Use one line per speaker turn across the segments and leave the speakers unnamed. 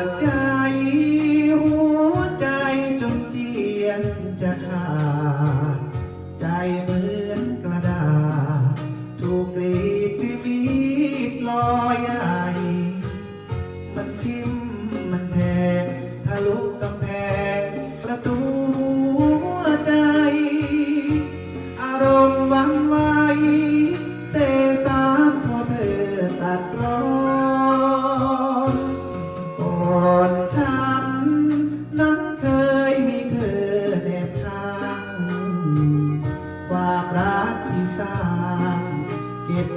Yeah.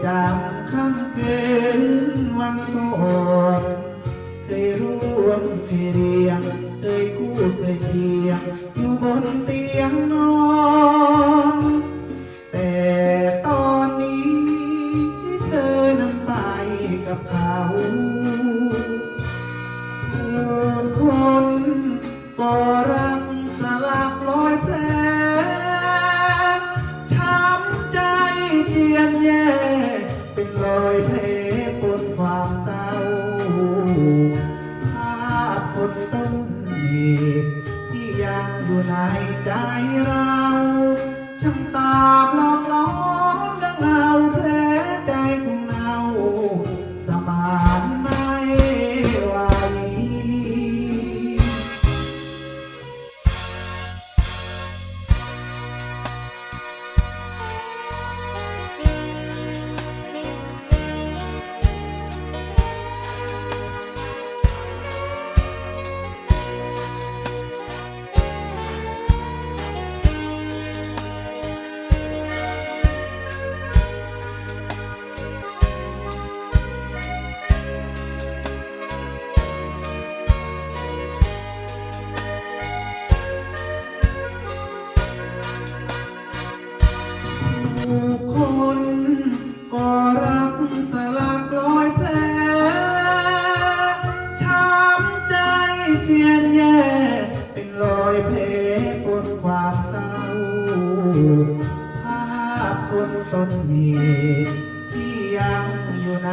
จำค่ำคืนวันก่อนเคยร่วมเคยเรียงเคยคู่เคยเคียงอยู่บนเตียงนอน แต่ตอนนี้เธอนั้นไปกับเขา เ็นรอยเพลปนความเศร้า ภาพคนต้นเหตุที่ยังอยู่ในใจเราช่างตาม ภาพคนต้นเหที่ยังอยู่ใน